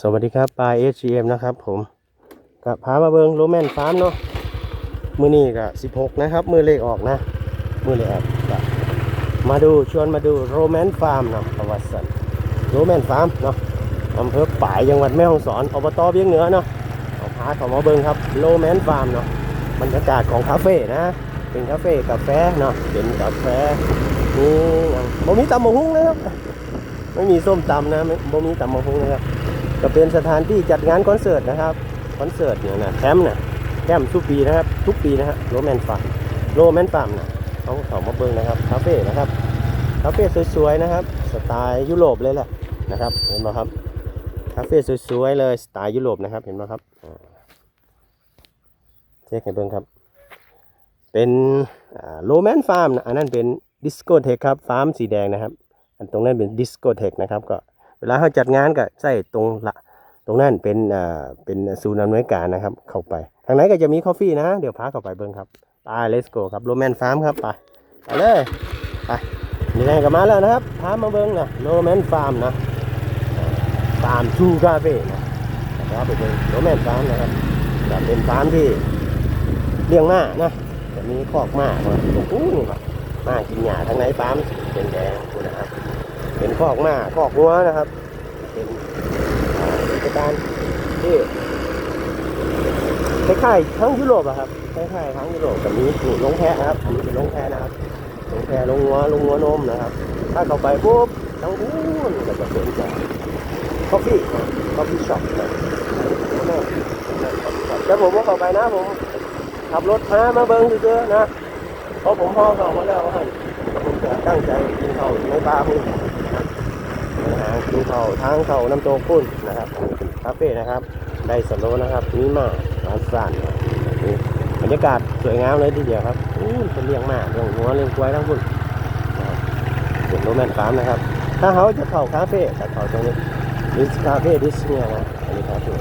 สวัสดีครับปลา HGM นะครับ ผมกับพามาเบิงโรแมนฟาร์มเนาะมือนี้ก็16นะครับ มือเลขออกนะ มือเลขออกกมาดูชวนมาดูโรแมนฟาร์มเนาะประวัติศาสตร์โรแมนฟาร์มเนาะอำเภอป่ายจังหวัดแม่ฮ่องสอนอบตเบียงเหนือเนาะเอาพาเขามาเบิงครับโรแมนฟาร์มเนาะบรรยากาศของคาเฟ่นะเป็นคาเฟ่กาแฟเนาะเป็นกาแฟนี่บ่มีตำมะฮุ้งนะครับไม่มีส้มตำนะไม่บ่มีตำมะฮุ้งนะครับ ก็เป็นสถานที่จัดงานคอนเสิร์ตนะครับคอนเสิร์ตเนี่ยนะแคมป์นะแคมป์ทุกปีนะครับ ทุกปีนะฮะโรแมนฟาร์มโรแมนฟาร์มนะเขาเขามาเบิ่งนะครับคาเฟ่นะครับคาเฟ่สวยๆนะครับ สไตล์ยุโรปเลยแหละนะครับ เห็นไหมครับคาเฟ่สวยๆเลยสไตล์ยุโรปนะครับ เห็นไหมครับเช็คให้เบิ่งครับ เป็นโรแมนฟาร์มนะอันนั้นเป็นดิสโกเทคครับฟาร์มสีแดงนะครับ อันตรงนั้นเป็นดิสโกเทคนะครับก็ เวลาเขาจัดงานก็ใส่ตรงละตรงนั้นเป็นอ่าเป็นศูนย์อำนวยการนะครับ เข้าไป ทางไหนก็จะมีคอฟฟี่นะ เดี๋ยวพาเข้าไปเบิ้งครับไปเลสโกครับโรแมนฟาร์มครับไปไปเลยไปนี่ไงก็มาแล้วนะครับพามาเบิ้งนะโรแมนฟาร์มนะฟาร์มทูคาเฟ่นะครับไปเบิ้งโรแมนฟาร์มนะครับจะเป็นฟาร์มที่เลี้ยงหม้านะจะมีคอกหม้ามาโอ้โหนี่มามากินหญ้าทางไหนฟาร์มเป็นแดงนะครับ เป็นคอกหม้าคอกวัวนะครับ เป็นกิจการที่คล้ายๆทั้งยุโรปอะครับคล้ายๆทั้งยุโรปกับมีถูลงแพะนะครับอันนี้เป็นลงแพะนะครับลงแพะลงวัวลงวัวนมนะครับ ถ้าเข้าไปปุ๊บทั้งนู้นก็จะเป็นจะคอฟฟี่คอฟฟี่ช็อปนะแล้วผมว่าเข้าไปนะผมขับรถพามาเบิ้งเจอๆนะเพราะผมพ่อเขามาแล้วว่าผมจะตั้งใจกินข้าวในป่าพุ่ นนะฮะกินข้าทางเขาน้ำโตกุ้นนะครับคาเฟ่นะครับไดสโลนะครับมีหมาร้านซ่านนะครับนี่บรรยากาศสวยงามเลยทีเดียวครับอู้เป็นเลี้ยงมากเลี้ยงหัวเลี้ยงควายทั้งพุ่นนะครับเป็นโรแมนฟาร์มนะครับ ถ้าเขาจะเข้าคาเฟ่จะเข้าตรงนี้ดิสคาเฟ่ดิสเนี่ยนะอันนี้คาเฟ่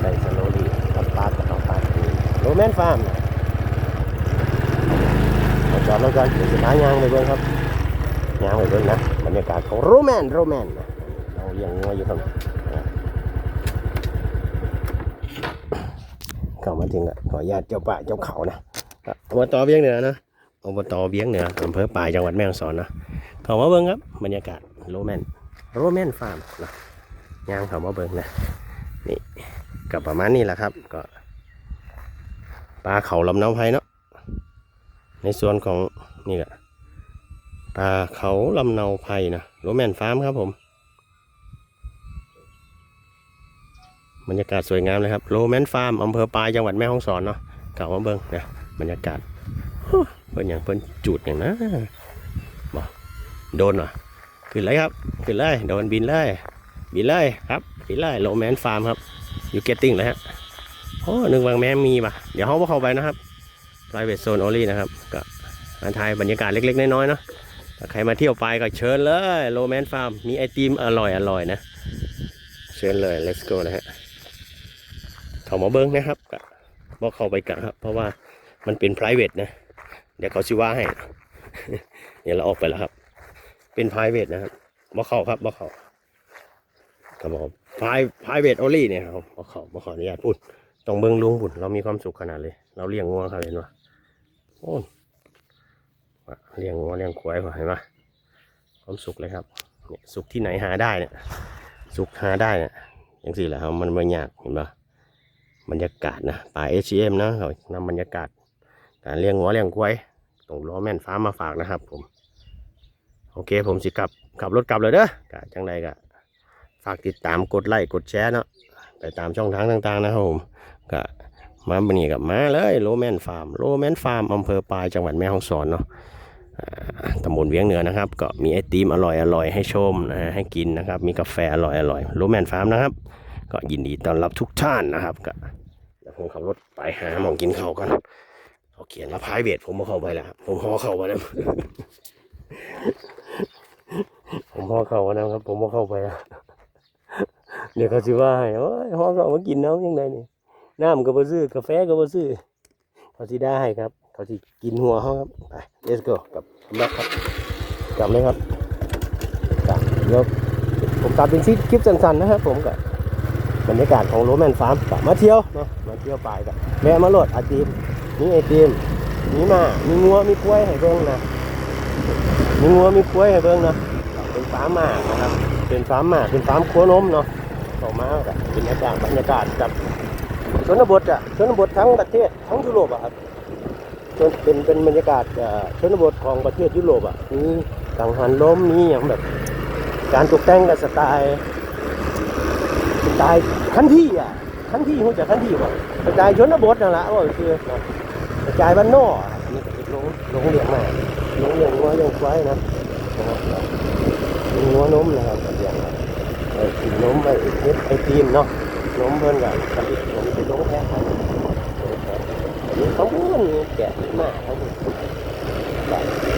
ไดสโลดีกับปาร์ตกับน้องปาร์ตโรแมนฟาร์มนะมาจอดแล้วกันเดี๋ยวจะพายางไปเบิ่งครับ ยาวเบิ่งนะบรรยากาศของโรแมนโรแมนนะเราเลี้ยงงัวอยู่ข้างเข้ามาถึงอะขออนุญาตเจ้าป่าเจ้าเขานะอบตเบียงเหนือนะอบตเบียงเหนืออำเภอปลายจังหวัดแม่ฮ่องสอนนะเข้ามาเบิ่งครับบรรยากาศโรแมนโรแมนฟาร์มนะย่างเข้ามาเบิ่งนะนี่ก็ประมาณนี้แหละครับ ก็ปลาเขาลำเนาไพเนาะในส่วนของนี่แหละ ป่าเขาลำเนาไพรนะโรแมนฟาร์มครับผมบรรยากาศสวยงามเลยครับโรแมนฟาร์มอำเภอปลายจังหวัดแม่ฮ่องสอนเนาะกล่าวมาเบิ้งนะบรรยากาศเพิ่นอย่างเพิ่นจุดอย่างนะบอกโดนเหรอขึ้นเลยครับขึ้นเลยโดนบินเลยบินเลยครับบินเลยโรแมนฟาร์มครับอยู่เกตติ้งเลยฮะโอ้หนึกว่าแม่มีป่ะเดี๋ยวเขาเข้าไปนะครับ private zone only นะครับ ก็อันทายบรรยากาศเล็กๆ น้อยๆเนาะ ถ้าใครมาเที่ยวไปก็เชิญเลยโรแมนฟาร์มมีไอติมอร่อยอร่อยนะ เชิญเลย let's go นะฮะเขามาเบิ้งนะครับก็บอกเข้าไปกันครับ เพราะว่ามันเป็น private นะ เดี๋ยวเขาชิว่าให้เดี๋ยวเราออกไปแล้วครับ เป็น private นะครับบอกเข้าครับบอกเข้าครับผม private only เนี่ยครับบอกเข้าบอกขออนุญาตพูดต้องเบิ้งลุงบุญเรามีความสุขขนาดเลย เราเลี้ยงงัวเขาเห็นปะโอ้ เลี้ยงวัวเลี้ยงควายเห็นไหมความสุขเลยครับเนี่ยสุขที่ไหนหาได้เนี่ยสุขหาได้เนี่ยอย่างสี่แหละครับมันไม่ยากเห็นปะบรรยากาศนะป่าเอชเอ็มนะเขานำบรรยากาศการเลี้ยงวัวเลี้ยงควายตรงล้อแม่นฟ้ามาฝากนะครับ ผม โอเคผมสิกลับขับรถกลับเลยเด้อกะจังใดกะฝากติดตามกดไลค์กดแชร์เนาะไปตามช่องทางต่างๆนะครับผมกะมาบันนี้กับมาเลยโรแมนฟาร์มโรแมนฟาร์มอำเภอปลายจังหวัดแม่ฮ่องสอนเนาะ ตำบลเวียงเหนือนะครับ ก็มีไอติมอร่อยอร่อยให้ชมนะฮะให้กินนะครับ มีกาแฟอร่อยอร่อยโรแมนฟาร์มนะครับ ก็ยินดีต้อนรับทุกท่านนะครับก็เดี๋ยวผมขับรถไปหาหมองกินเขากันเขาเขียนว่าพายเวทผมมาเข้าไปแล้วครับผมห่อเข้ามาแล้วผมห่อเข้ามาแล้วครับ ผมมาเข้าไปแล้วเดี๋ยวเขาสิว่าให้โอ้ยห่อเข้ามากินน้ำยังไงนี่น้ำก็บ่ซื้อกาแฟก็บ่ซื้อเขาสิได้ให้ครับ เขาสิกินหัวเขาครับไป let's go กับกลับครับกลับเลยครับกลับเดี๋ยวผมตัดเป็นคลิปสั้นๆนะครับ ผมกับบรรยากาศของโรแมนฟาร์มกลับมาเที่ยวเนาะมาเที่ยวไปกันแวะมาโหลดไอติมมีไอติมมีหมา มีงัว มีกล้วยให้เบิ่งนะ มีงัว มีกล้วยให้เบิ่งเนาะเป็นฟาร์มหมานะครับ เป็นฟาร์มหมาเป็นฟาร์มโคนมเนาะต่อมาก็เป็นบรรยากาศบรรยากาศกับชนบทอะชนบททั้งประเทศทั้งยุโรปอะครับ ชนเป็นเป็นบรรยากาศชนบทของประเทศยุโรปอะมีกังหันล้มมีอย่างแบบ การตกแต่งกับสไตล์สไตล์คันที่อะคันที่หัวจะคันที่ว่ะสไตล์ชนบทนั่นแหละว่าคือสไตล์บ้านนอกนี่ก็เป็นงโรงเลี้ยงมาโรงเลี้ยงงัวเลี้ยงควายนะนะครับเป็นงัวนมนะครับเลี้ยงไอ้นมไอ้เฮ็ดไอ้ตีมเนาะนมเพิ่อนกับผลิตนมเป็นโรงแพ เขาพูดแกะมากครับผม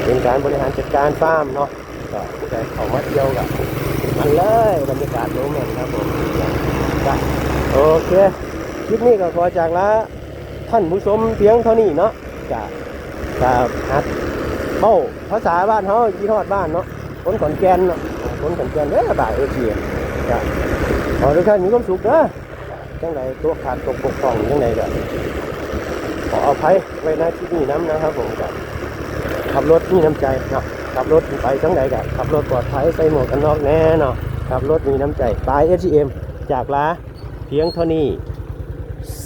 เป็นการบริหารจัดการฟาร์มเนาะก็จะเขามาเที่ยวกับมันเลยบรรยากาศโรแมนครับผมโอเคคลิปนี้ก็ขอจากละท่านผู้ชมเพียงเท่านี้เนาะจะจะหัดเบ้าภาษาบ้านเขายี่ทอดบ้านเนาะคนขอนแก่นเนาะคนขอนแก่นเด้อบ่ายเอเชียจะขอทุกท่านมีความสุขเด้อจังใดตัวขาดตกบกพร่องจังใดก็ ขออภัยไว้หนที่นี่น้ำนะครับผมกับขับรถมีน้ำใจเนาะขับรถไปทั้งใดกับขับรถปลอดภัยใส่หมวกกันน็อกแน่เนาะขับรถมีน้ำใจปลาย ATM จากลาเพียงเท่านี้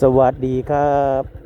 สวัสดีครับ